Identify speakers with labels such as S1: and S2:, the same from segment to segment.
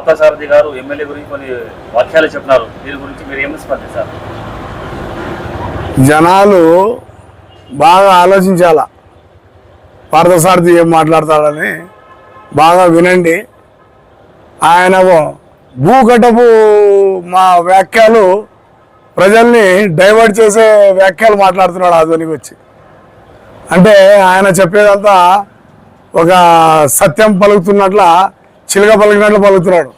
S1: పార్థసారథి గారు ఎమ్మెల్యే గురించి కొన్ని వాక్యాలు చెప్పినారు. దీని గురించి మీరు ఏమని స్పందిస్తారు?
S2: జనాలు బాగా ఆలోచించాల? పార్థసారథి ఏం మాట్లాడతాడని బాగా వినండి. ఆయన భూకటపు మా వ్యాఖ్యలు ప్రజల్ని డైవర్ట్ చేసే వ్యాఖ్యలు మాట్లాడుతున్నాడు ఆధునికి వచ్చి. అంటే ఆయన చెప్పేదంతా ఒక సత్యం పలుకుతున్నట్ల చిలుక పలుకున్నట్లు పలుకుతున్నాడు.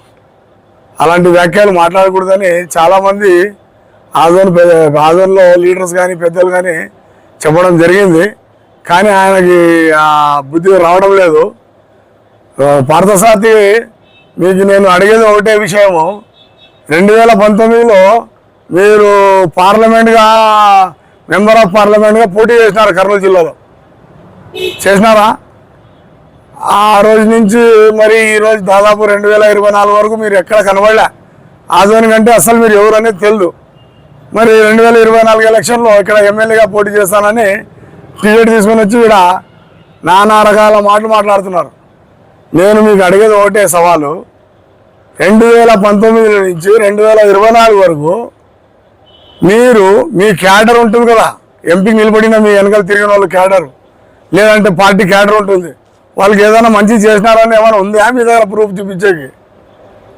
S2: అలాంటి వ్యాఖ్యలు మాట్లాడకూడదని చాలామంది ఆదోన్ ఆదోన్లో లీడర్స్ కానీ పెద్దలు కానీ చెప్పడం జరిగింది. కానీ ఆయనకి ఆ బుద్ధి రావడం లేదు. ఆ, పార్థసారథి మీకు నేను అడిగేది ఒకటే విషయము. రెండు వేల పంతొమ్మిదిలో మీరు పార్లమెంట్గా మెంబర్ ఆఫ్ పార్లమెంట్గా పోటీ చేసినారు కర్నూలు జిల్లాలో. చేసినారా? ఆ రోజు నుంచి మరి ఈ రోజు దాదాపు రెండు వేల ఇరవై నాలుగు వరకు మీరు ఎక్కడ కనబడలే. ఆదోని కంటే అసలు మీరు ఎవరు అనేది తెలియదు మరి రెండు వేల ఇరవై నాలుగు ఎలక్షన్లో ఇక్కడ ఎమ్మెల్యేగా పోటీ చేస్తానని టికెట్ తీసుకొని వచ్చి ఇక్కడ నానా రకాల మాటలు మాట్లాడుతున్నారు. నేను మీకు అడిగేది ఒకటే సవాలు. రెండు వేల పంతొమ్మిది నుంచి రెండు వేల ఇరవై నాలుగు వరకు మీరు మీ క్యాడర్ ఉంటుంది కదా. ఎంపీకి నిలబడిన మీ వెనకాల తిరిగిన వాళ్ళు క్యాడర్. లేదంటే పార్టీ క్యాడర్ ఉంటుంది. వాళ్ళకి ఏదైనా మంచి చేసినారని ఏమైనా ఉందా? మీ దగ్గర ప్రూఫ్ చూపించేకి.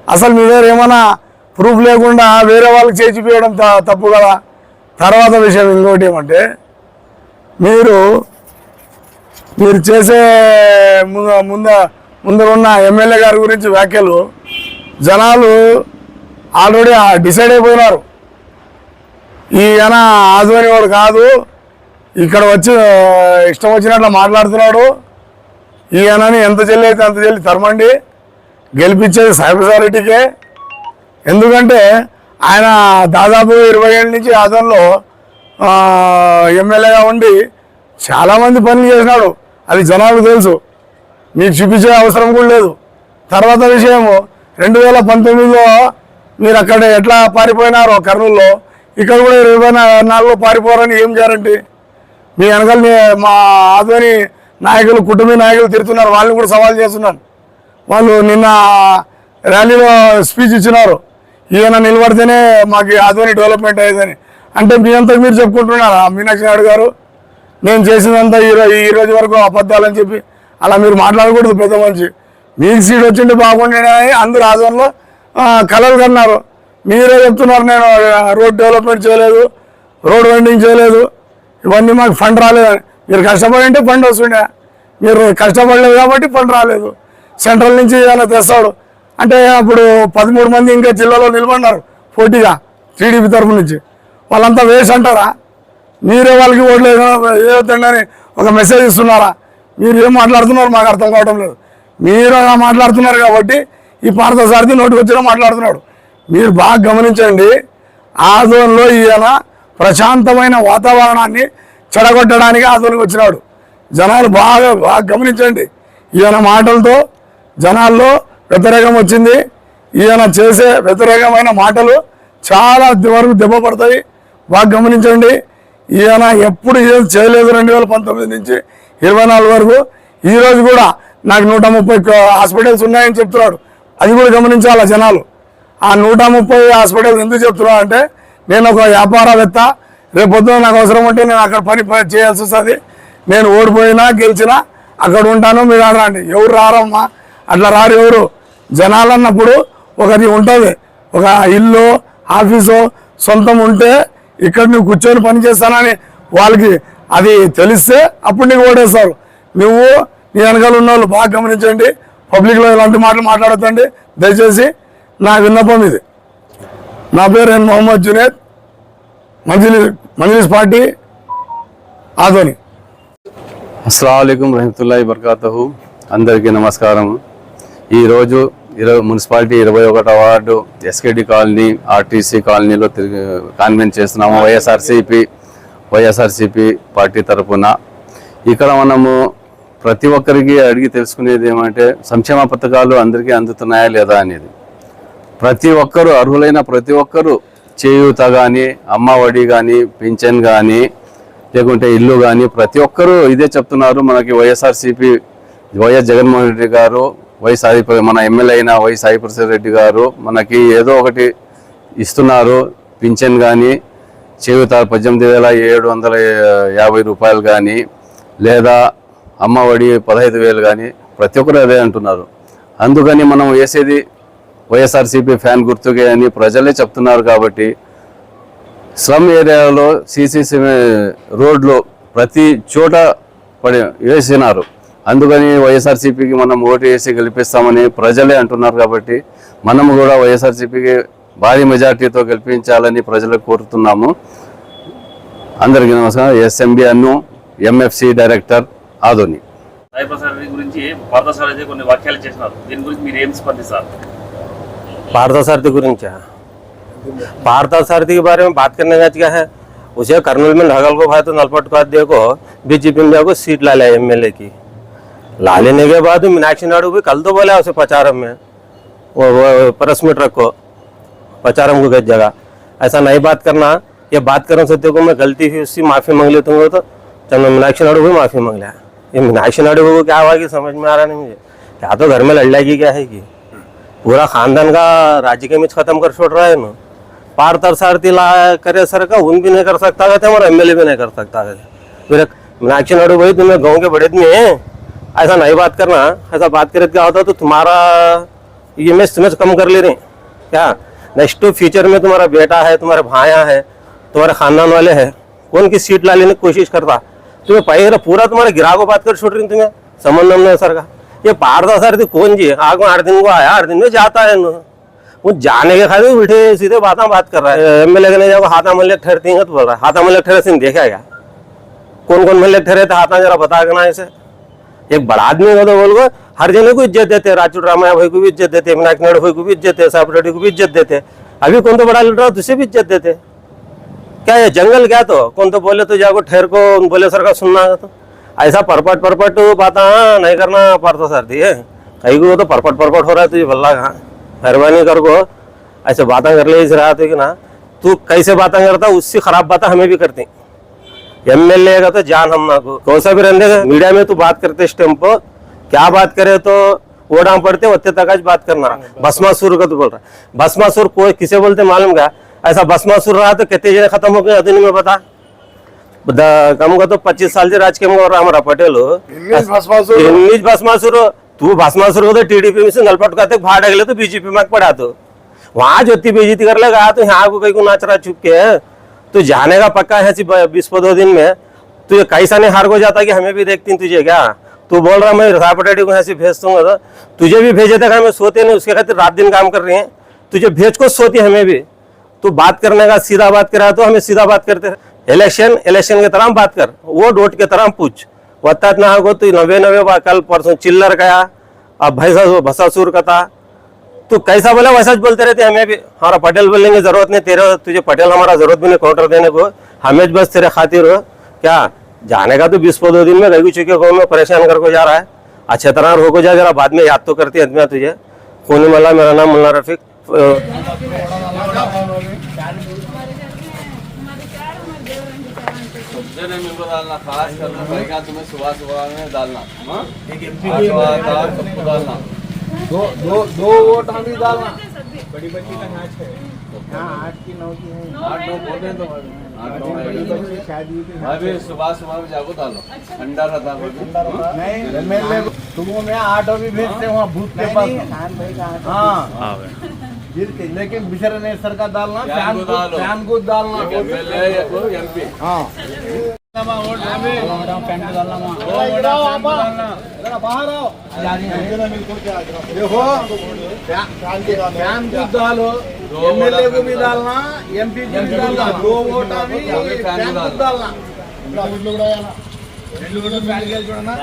S2: అసలు మీ దగ్గర ఏమైనా ప్రూఫ్ లేకుండా వేరే వాళ్ళకి చేసిపోయడం త- తప్పు కదా? తర్వాత విషయం ఇంకోటి ఏమంటే మీరు మీరు చేసే ముందు ముంద ముందరున్న ఎమ్మెల్యే గారి గురించి వ్యాఖ్యలు జనాలు ఆల్రెడీ డిసైడ్ అయిపోయినారు. ఈయన ఆధ్వర్యం వాడు కాదు ఇక్కడ వచ్చి ఇష్టం వచ్చినట్లు మాట్లాడుతున్నాడు. ఈయనని ఎంత చెల్లి అయితే అంత చెల్లి తరమండి గెలిపించేది సైబర్సారిటీకే ఎందుకంటే ఆయన దాదాపు ఇరవై ఏళ్ళ నుంచి ఆదంలో ఎమ్మెల్యేగా ఉండి చాలామంది పనులు చేసినాడు. అది జనాలకు తెలుసు. మీకు చూపించే అవసరం కూడా లేదు. తర్వాత విషయము రెండు వేల పంతొమ్మిదిలో మీరు అక్కడ ఎట్లా పారిపోయినారో కర్నూలులో ఇక్కడ కూడా ఇరవై నాలుగులో పారిపోరని ఏం చేయాలంటే మీ వెనకాల మా ఆధ్వర్య నాయకులు కుటుంబ నాయకులు తిరుగుతున్నారు. వాళ్ళని కూడా సవాల్ చేస్తున్నాను. వాళ్ళు నిన్న ర్యాలీలో స్పీచ్ ఇచ్చినారు. ఈయన నిలబడితేనే మాకు ఆధ్వర్య డెవలప్మెంట్ అయ్యేదని. అంటే మీ అంతా మీరు చెప్పుకుంటున్నారా? మీనాక్షి నాయుడు గారు నేను చేసిందంతా ఈ ఈ రోజు వరకు అబద్ధాలని చెప్పి అలా మీరు మాట్లాడకూడదు పెద్ద మనిషి. మీకు సీట్ వచ్చింటే బాగుండేనని అందరు ఆధ్వర్యంలో కలలు కన్నారు. మీరే చెప్తున్నారు నేను రోడ్ డెవలప్మెంట్ చేయలేదు రోడ్ వెండింగ్ చేయలేదు. ఇవన్నీ మాకు ఫండ్ రాలేదని. మీరు కష్టపడి అంటే ఫండ్ వస్తుండే. మీరు కష్టపడలేదు కాబట్టి ఫండ్ రాలేదు. సెంట్రల్ నుంచి ఏదైనా తెస్తాడు. అంటే అప్పుడు పదమూడు మంది ఇంకా జిల్లాలో నిలబడినారు పోటీగా టీడీపీ తరఫు నుంచి. వాళ్ళంతా వేసి అంటారా? మీరే వాళ్ళకి ఓట్లు వేయొద్దండి ఒక మెసేజ్ ఇస్తున్నారా? మీరు ఏం మాట్లాడుతున్నారు మాకు అర్థం కావడం లేదు. మీరు అలా మాట్లాడుతున్నారు కాబట్టి ఈ పార్థసారథి నోటికి వచ్చినా మాట్లాడుతున్నాడు. మీరు బాగా గమనించండి. ఆ జోన్లో ఈయన ప్రశాంతమైన వాతావరణాన్ని చెడగొట్టడానికి ఆదోనికి వచ్చినాడు. జనాలు బాగా బాగా గమనించండి. ఈయన మాటలతో జనాల్లో వ్యతిరేకం వచ్చింది. ఈయన చేసే వ్యతిరేకమైన మాటలు చాలా వరకు దెబ్బ పడతాయి. బాగా గమనించండి. ఈయన ఎప్పుడు ఏం చేయలేదు రెండు వేల పంతొమ్మిది నుంచి ఇరవై నాలుగు వరకు. ఈ రోజు కూడా నాకు నూట ముప్పై హాస్పిటల్స్ ఉన్నాయని చెప్తున్నాడు. అది కూడా గమనించాలి జనాలు? ఆ నూట ముప్పై హాస్పిటల్స్ ఎందుకు చెప్తున్నాడు అంటే నేను ఒక వ్యాపారవేత్త రేపు పొద్దున నాకు అవసరం ఉంటే నేను అక్కడ పని చేయాల్సి వస్తుంది. నేను ఓడిపోయినా గెలిచినా అక్కడ ఉంటాను మీరు రాండి. ఎవరు రారమ్మా? అట్లా రారు ఎవరు? జనాలు అన్నప్పుడు ఒకది ఉంటుంది. ఒక ఇల్లు ఆఫీసు సొంతం ఉంటే ఇక్కడ నువ్వు కూర్చొని పని చేస్తానని వాళ్ళకి అది తెలిస్తే అప్పుడు నీకు ఓడేస్తారు నువ్వు నీ వెనకాల ఉన్న వాళ్ళు బాగా గమనించండి. పబ్లిక్లో ఇలాంటి మాటలు మాట్లాడతండి దయచేసి నా విన్నపం ఇది. నా పేరు ఎన్. మొహమ్మద్ జునేద్. మంజిలి మంజిలిస్ పార్టీ ఆదోని.
S3: అస్సలం రహమతుల్లాhi బర్కాతహు అందరికీ నమస్కారం ఈరోజు ఇరవై మున్సిపాలిటీ ఇరవై ఒకటో వార్డు ఎస్కేడి కాలనీ ఆర్టీసీ కాలనీలో తిరిగి కాన్వెంట్ చేస్తున్నాము. వైఎస్ఆర్సిపి వైఎస్ఆర్సిపి పార్టీ తరఫున ఇక్కడ మనము ప్రతి ఒక్కరికి అడిగి తెలుసుకునేది ఏమంటే సంక్షేమ పథకాలు అందరికీ అందుతున్నాయా లేదా అనేది. ప్రతి ఒక్కరు అర్హులైన ప్రతి ఒక్కరు చేయూత కానీ అమ్మ ఒడి కానీ పింఛన్ కానీ లేకుంటే ఇల్లు కానీ ప్రతి ఒక్కరూ ఇదే చెప్తున్నారు. మనకి వైఎస్ఆర్సీపీ వైఎస్ జగన్మోహన్ రెడ్డి గారు వైఎస్ మన ఎమ్మెల్యే అయిన వై హరిప్రసాద్ రెడ్డి గారు మనకి ఏదో ఒకటి ఇస్తున్నారు. పింఛన్ కానీ చేయుత పద్దెనిమిది వేల ఏడు వందల యాభై రూపాయలు కానీ లేదా అమ్మఒడి పదహైదు వేలు కానీ ప్రతి ఒక్కరు అదే అంటున్నారు. అందుకని మనం వేసేది వైఎస్ఆర్సీపీ ఫ్యాన్ గుర్తుకే అని ప్రజలే చెప్తున్నారు కాబట్టి స్లమ్ ఏరియాలో సీసీ రోడ్లు ప్రతి చోట పడి వేసినారు. అందుకని వైఎస్ఆర్సీపీకి మనం ఓటు వేసి గెలిపిస్తామని ప్రజలే అంటున్నారు కాబట్టి మనము కూడా వైఎస్ఆర్సీపీకి భారీ మెజార్టీతో గెలిపించాలని ప్రజలకు కోరుతున్నాము. అందరికీ నమస్కారం. SMB Annu MFC
S1: director Adoni Sai గురించి పార్థసారథి అయితే కొన్ని వ్యాఖ్యలు చేసినారు. దీని గురించి మీరు ఏం స్పందిస్తారు?
S4: पार्थसारथी गुरिंचा पार्थसारथी के बारे में बात करने का क्या है? उसे कर्नूल में नगल को भाई तो नलपट को बीजेपी में जाको सीट ला लिया एमएलए की। ला लेने के बाद मीनाक्षी नायडू भी कल तो बोला उसे पचारम में। वो, वो प्रेस मीट रखो पचारम को गई जगह। ऐसा नहीं बात करना ये बात करने से देखो मैं गलती हुई उसकी माफ़ी मांग लेता हूँ तो चलो मीनाक्षी नायडू भी माफ़ी मांग लिया। ये मीनाक्षी नायडू को क्या हुआ कि समझ में आ रहा नहीं मुझे। क्या तो घर में लड़ की क्या है कि? पूरा खानदान का राज्य के मिच खत्म कर छोड़ रहा है ना। पार तर सारथी ला करे सर का, उन भी नहीं कर सकता कहते और एमएलए भी नहीं कर सकता कहते फिर मीनाक्षी नायडू भाई, तुम्हें गाँव के बड़े है। ऐसा नहीं बात करना, ऐसा बात करे तो क्या होता तो तुम्हारा मैं समझ कम कर ले रहे क्या? नेक्स्ट टू फ्यूचर में तुम्हारा बेटा है, तुम्हारे भाया है, तुम्हारे खानदान वाले हैं, कौन की सीट ला लेने की कोशिश करता? तुम्हें पहले पूरा तुम्हारे गिरा को बात कर छोड़ रही तुम्हें। संबंध नहीं सर का। ये पारदा सर थी कौन जी? आग में आठ दिन को आया आठ दिन में जाता है वो जाने के खाते बैठे सीधे बातें बात कर रहा है। एमएलए के नहीं जाओ, हाथा मल्ले ठहरती हैं तो बोल रहा है, हाथा मल्ले ठहरे सिंह देखा क्या? कौन कौन मल्ले ठहरे थे हाथा जरा बता के ना इसे। एक बड़ा आदमी को तो बोल हर जने को इज़्ज़त देते राजू रामाया भाई को भी इज़्ज़त देते मीनाक नायडू भाई को भी इज़्ज़त देते साहब रेड्डी को भी इज़्ज़त देते अभी कौन तो बड़ा लीडर हो तुझे भी इज़्ज़त देते क्या ये जंगल क्या तो? कौन तो बोले तो जाको ठहर को बोले सर का सुनना तो। ऐसा परपट परपट बात हाँ नहीं करना पड़ता सर दी कहीं को तो परपट परपट हो रहा है तुझे भल्ला कहाँ? मेहरबानी कर को। ऐसे बातें कर ले इस रहा तो कि ना तू कैसे बातें करता उससे खराब बातें हमें भी करती। एम एल ए का तो जान हम ना को। कौन सा भी रहने मीडिया में तू बात करते इस टाइम पर क्या बात करे तो वो डाम पड़ते होते तक आज बात करना। भस्मासुर का तो बोल रहा है। भस्मासुर कोई किसे बोलते मालूम क्या? ऐसा भस्मासुर रहा तो कितने जने खत्म हो गए अधीन में बता। द- कम का तो पच्चीस साल से राजकीय में और हमारा पटेल हो
S2: इन्नीस भस्मासुर
S4: इन्नीस भस्मासुर तू भस्मासुर हो तो टीडीपी में से का भाड़ गले तो बीजेपी में पड़ा तो वहाँ ज्योति बेजीती कर लेगा तो यहाँ को कहीं को नाच रहा चुप के तो जाने का पक्का है बीस दो दिन में तो ये कैसा नहीं हार को जाता कि हमें भी देखती तुझे क्या तू बोल रहा मैं रापटेटी को यहाँ से भेज दूँगा तो तुझे भी भेजे तक हमें सोते नहीं उसके खातिर रात दिन काम कर रहे हैं तुझे भेज को सोती हमें भी तू बात करने का सीधा बात करा तो हमें सीधा बात करते इलेक्शन इलेक्शन की तरह बात कर वो डोट की तरह पूछ। वत्तात ना हो तू नवे नवे कल परसों चिल्लर गया, अब भैसा भसासुर का था। तू कैसा बोला? वैसा बोलते रहते हमें भी। हमारा पटेल बोलने की ज़रूरत नहीं, तेरे तुझे पटेल हमारा ज़रूरत भी नहीं काउंटर देने को। हमें बस तेरे खातिर क्या? जाने का तो बीस दो दिन में रघु चुके को में परेशान करके जा रहा है। अच्छे तरह रोको जा, जरा बाद में याद तो करती है तुझे। कौन मला मेरा नाम मुन्ना रफीक। बेटे ने डालना खास करना का
S3: तुम्हें सुबह सुबह में डालना।
S5: हाँ? सबको डालना। दो दो दो डालना। बड़ी बच्ची का नाच है। हाँ, आठ की नौ की है।
S3: आठ नौ तो सुबह सुबह में डालो। अच्छा। ठंडा रहता हाँ?
S5: तुमको मैं ऑटो भी भेजते भूत के पास। हाँ। लेकिन बिशर का डालना हाँ। యుద్ధాలు ఎమ్మెల్యేకు మీద ఎంపీ చూడన్నా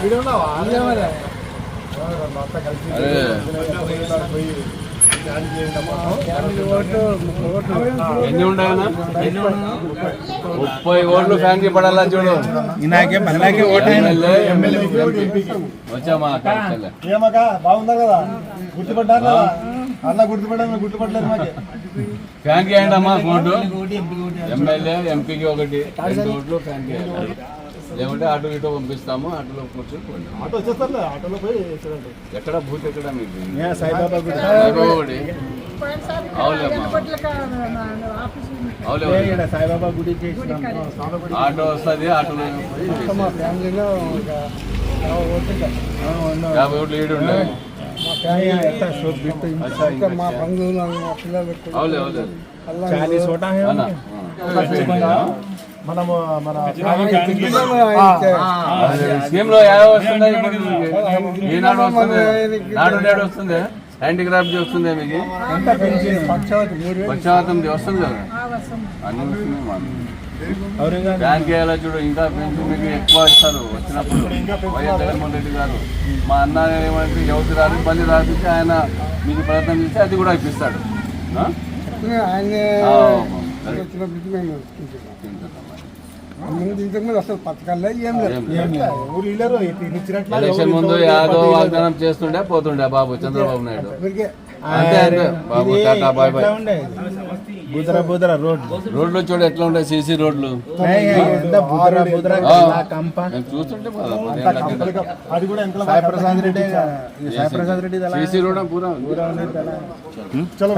S5: వీడున్నావా? మొత్తం కలిసి పోయి
S3: ఎన్ని ఉండయనా ముప్పై ఓట్లు ఫ్యాన్కి పడాలా చూడు.
S5: ఇలాగే
S3: అలాగే వచ్చామా
S5: బాగుందా కదా? గుర్తుపడ్డారు? కదా అలా గుర్తుపడలేదు మాకు.
S3: ఫ్యాన్కి అయ్యండి అమ్మా ఓటు ఎమ్మెల్యే ఎంపీకి ఒకటి రెండు ఓట్లు ఫ్యాన్కి లేకుంటే అటు ఇటు పంపిస్తాము ఆటోలో కూర్చొని.
S6: ఆటో వచ్చేస్తారులే ఆటోలో పోయి
S3: ఎక్కడ భూత్ ఎక్కడ మీకు?
S6: సాయిబాబా గుడి.
S3: సాయిబాబా గుడి. అవులేమ్మా అవులే
S6: సాయిబాబా గుడికి
S3: ఆటో వస్తుంది ఆటోలో పోయి
S6: మా ఫ్యామిలీలో యాభై ఓట్లు
S3: ఏడు
S6: మా బంధువులు పిల్లలు
S3: అవులే అవులే
S6: చాలీస్ ఓటా? హై
S3: అవునా?
S6: మనము మన
S3: స్కీమ్లో యాభై వస్తుంది నాడు నేడు వస్తుంది? హ్యాండిక్రాఫ్ట్ వస్తుంది మీకు?
S6: పక్షవతి
S3: వస్తుంది కదా. అన్ని. బ్యాంక్ చూడు ఇంకా పెంచి మీకు ఎక్కువ ఇస్తారు. వచ్చినప్పుడు వైఎస్ జగన్మోహన్ రెడ్డి గారు. మా అన్న ఏమంటే యువతి రాదు మళ్ళీ రాపిస్తే ఆయన మీకు ప్రయత్నం చేస్తే అది కూడా ఇప్పిస్తాడు?
S6: ఆయన
S3: ఆ, సరే.
S6: వచ్చినప్పటికి మేము ముందు ఇంతకు ముందు అసలు ఏం లేదు.
S3: ఎలక్షన్ ముందు యాదవ్ వాగ్దానం చేస్తుండే పోతుండే బాబు చంద్రబాబు నాయుడు. అంతే అంతే. Babu tata bye bye.
S6: బుదర బుదర రోడ్
S3: రోడ్లు. చూడు ఎట్లా ఉంటాయి సీసీ రోడ్లు. చూస్తుంటే సీసీ రోడ్ పూరా
S6: చలో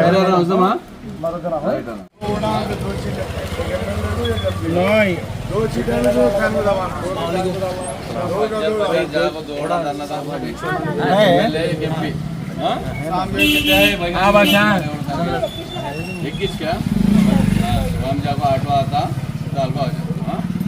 S6: নয় ఎక్కించుకా రామ్ జాబా ఆటో ఆతా దాల్కో ఆజా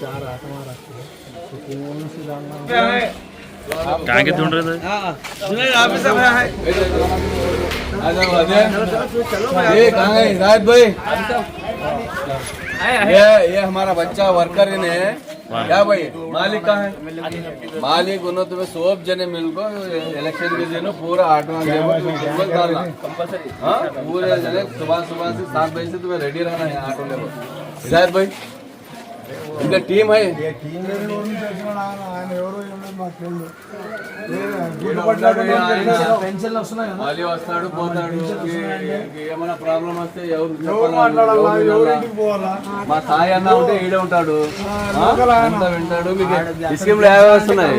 S6: चार हमारा को तो कौन सी डालना
S3: आ जाओ अजय ये कहाँ है? हिदायत भाई। ये ये हमारा बच्चा वर्कर है। क्या भाई? मालिक कहाँ है? मालिक उन्होंने तुम्हें सोप जने मिल मिलको इलेक्शन के दिन पूरा आठवां डालना हाँ पूरे जने सुबह सुबह से सात बजे से तुम्हें रेडी रहना है आठों हिदायत भाई। ఇంకా
S6: టీం
S3: మళ్ళీ వస్తాడు పోతాడు. ఏమైనా ప్రాబ్లం మా సాయి అన్న ఉంటే ఈడే ఉంటాడు. వింటాడు. మీకు వస్తున్నాయి.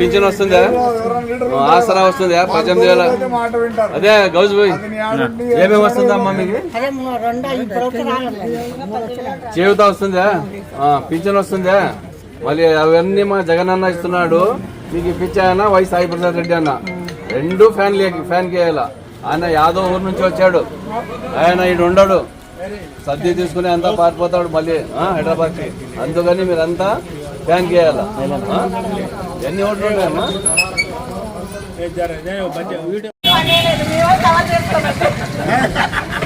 S3: పింఛన్ వస్తుందా ఆసరా వస్తుందా పద్దెనిమిది వేల. అదే గౌజ్ పోయి. ఏమేమి వస్తుందమ్మా మీకు జీవితం వస్తుందా? పింఛన్ వస్తుందా? మళ్ళీ అవన్నీ మా జగన్ అన్న ఇస్తున్నాడు. మీకు పిచ్చ ఆయన వై సాయి ప్రసాద్ రెడ్డి అన్న. రెండు ఫ్యాన్ ఫ్యాన్ కేయాల ఆయన యాదవ్ ఊరు నుంచి వచ్చాడు. ఆయన ఈడు ఉండడు. సర్ది తీసుకుని అంతా పారిపోతాడు మళ్ళీ హైదరాబాద్కి. అందుకని మీరంతా ఫ్యాన్ కేయాల ఎన్ని ఓట్లు ఉన్నాయమ్మా వీడియో.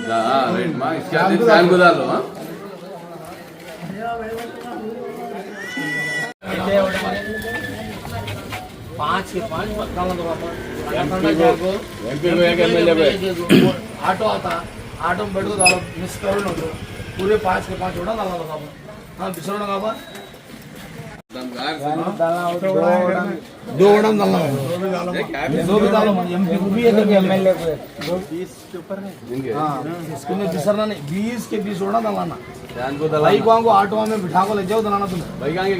S3: हाँ राइट माँ इसके आगे फैन को डालो हाँ एमपी को एक एमएलए पे
S5: ऑटो आता ऑटो में बैठ को डालो मिस करो ना तो पूरे पाँच के पाँच उड़ा डाला था हाँ बिछोड़ा का
S3: दमदार से
S5: दो वोटा डालना है। दो भी डालो एमपी को भी है। एमएलए को हाँ इसको में बिसरना नहीं बीस के बीस डालना
S3: को
S5: भाई को हमको ऑटो में बिठा को ले जाओ दलाना तुम।
S3: भाई कहाँ के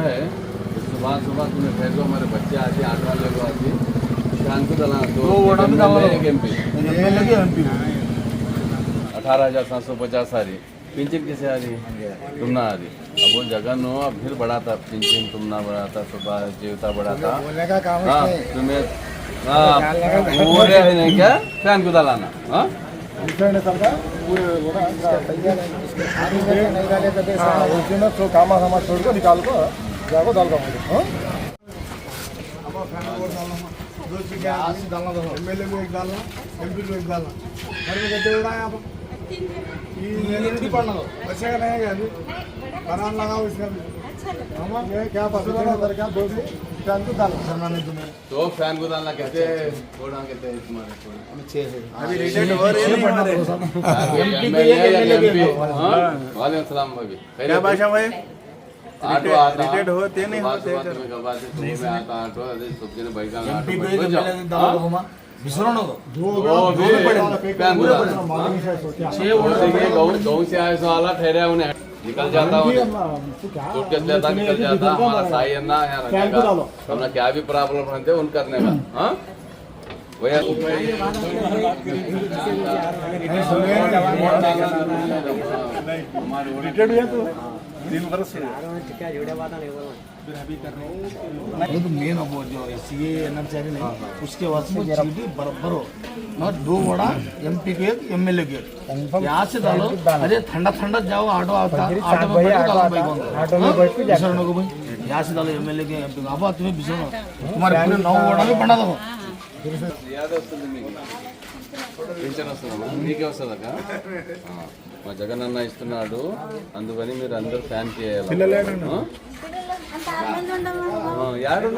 S3: है? सुबह सुबह तुम्हें भेजो हमारे बच्चे आते आठ वाले को आते। शान को
S5: दो भी डालो एमपी
S3: अठारह हज़ार सात सौ पचास आ रही पिंचिंग किसे आ रही है? तुम ना आ रही अब वो जगह नो अब फिर बड़ा था पिंचिंग तुम ना बड़ा था सुबह जीवता बड़ा था हाँ तुम्हें पूरे हाँ, नहीं क्या? फ़ैन को डालाना हाँ?
S5: हाँ। काम छोड़ को निकाल को जाको दाल का एमएलए को एक डालना एमपी को एक डालना घर में कहते हो रहा है आप ये मेरी पढ़ना अच्छा नहीं है अभी बनान लगा उसका हम क्या पता है अंदर क्या दो फैन को डाल करना नहीं तुम्हें
S3: दो फैन को डालना कहते हैं थोड़ा कहते हैं तुम्हारे थोड़ा हम
S5: छह है अभी रिटेन हो रहे हैं पढ़ना
S3: एमपी के एमपी हां वालेकुम सलाम भाई क्या भाषा भाई रिटेड हो ते नहीं होते बात में आता तो सबके बैठा जाओ
S5: एमएलए डालो घुमा बिसरो ना दो
S3: वो भी फैन को डालना
S5: छह वोट
S3: देखिए गाँव गाँव से आए सो आला ठहरे उन्हें निकल जाता उन्हें सूटकेस लेता निकल जाता हमारा साई है ना यहाँ रखेगा हमने क्या भी प्रॉब्लम रहते उन करने का हाँ
S2: रिटायर्ड हुआ तो तीन वर्ष से
S5: नहीं तो मेन अब वो जो सी एनआरसी नहीं उसके बाद से चीटी बराबर हो और दो बड़ा एमपी के एक एमएलए के एक यहाँ से डालो अरे ठंडा ठंडा जाओ ऑटो आता ऑटो में बैठो डालो भाई कौन ऑटो में बैठ के बिसरने को भाई यहाँ से डालो एमएलए के एमपी अब तुम्हें बिसरो तुम्हारे पूरे नौ बड़ा भी बना दो
S3: యాదే వస్తుంది మీకు పింఛన్ వస్తుందా మీకే వస్తుందక్క మా జగన్ అన్న ఇస్తున్నాడు అందుకని మీరు అందరూ ఫ్యాన్ చేయాలి ఆ? ఎవరు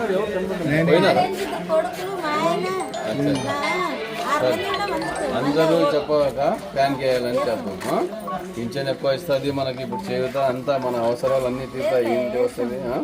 S3: అందరూ చెప్పక ఫ్యాన్ చేయాలని చెప్పు పింఛన్ ఎక్కువ ఇస్తుంది మనకి ఇప్పుడు చేయుతా అంతా మన అవసరాలు అన్ని తీరుతాయి. ఏంటి వస్తుంది ఆ?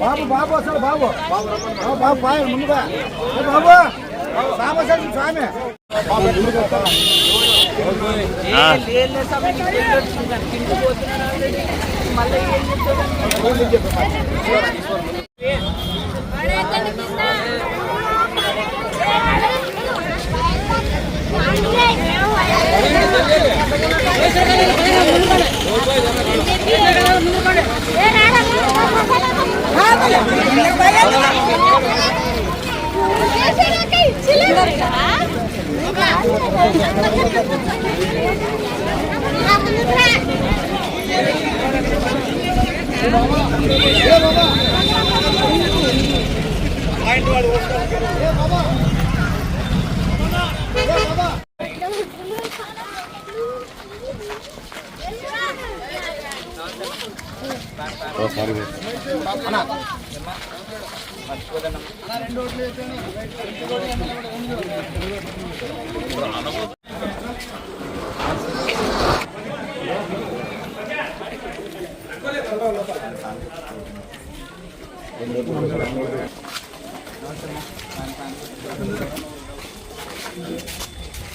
S5: బాబు బాబు అసలు బాబు. బాబు బాబు బాబు ముందుగా. ఏ బాబు? బాబు అసలు స్వామి.
S3: মাইন্ড ওয়ার্ড ওয়াশ করো বাবা বাবা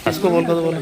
S5: इसको बोल कर बोले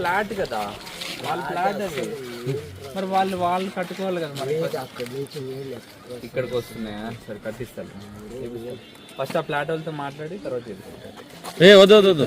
S7: ఫ్లాట్ కదా. వాళ్ళ ఫ్లాట్ అది. మరి వాళ్ళు వాళ్ళు కట్టుకోవాలి కదా మరి. ఇక్కడికి వస్తున్నాయా సరే కట్టిస్తాను. ఫస్ట్ ఆ ఫ్లాట్ వాళ్ళతో మాట్లాడి తర్వాత
S5: ए వద్దు వద్దు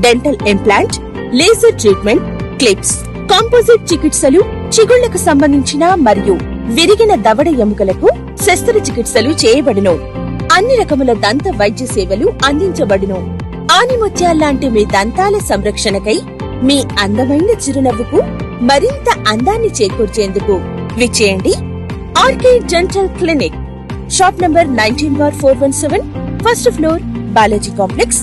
S8: dental implant laser treatment clips composite చికిత్సలు చిగుళ్ళకు సంబంధించిన మరియు విరిగిన దవడ ఎముకలకు శస్త్రచికిత్సలు చేయబడును. అన్ని రకముల దంత వైద్య సేవలు అందించబడును. ఆనిముత్యాల్లాంటి మీ దంతాల సంరక్షణకై మీ అందమైన చిరునవ్వుకు మరింత అందాన్ని చేకూర్చేందుకు విచ్చేయండి. RK dental clinic shop number nineteen bar four one seven first floor Balaji complex.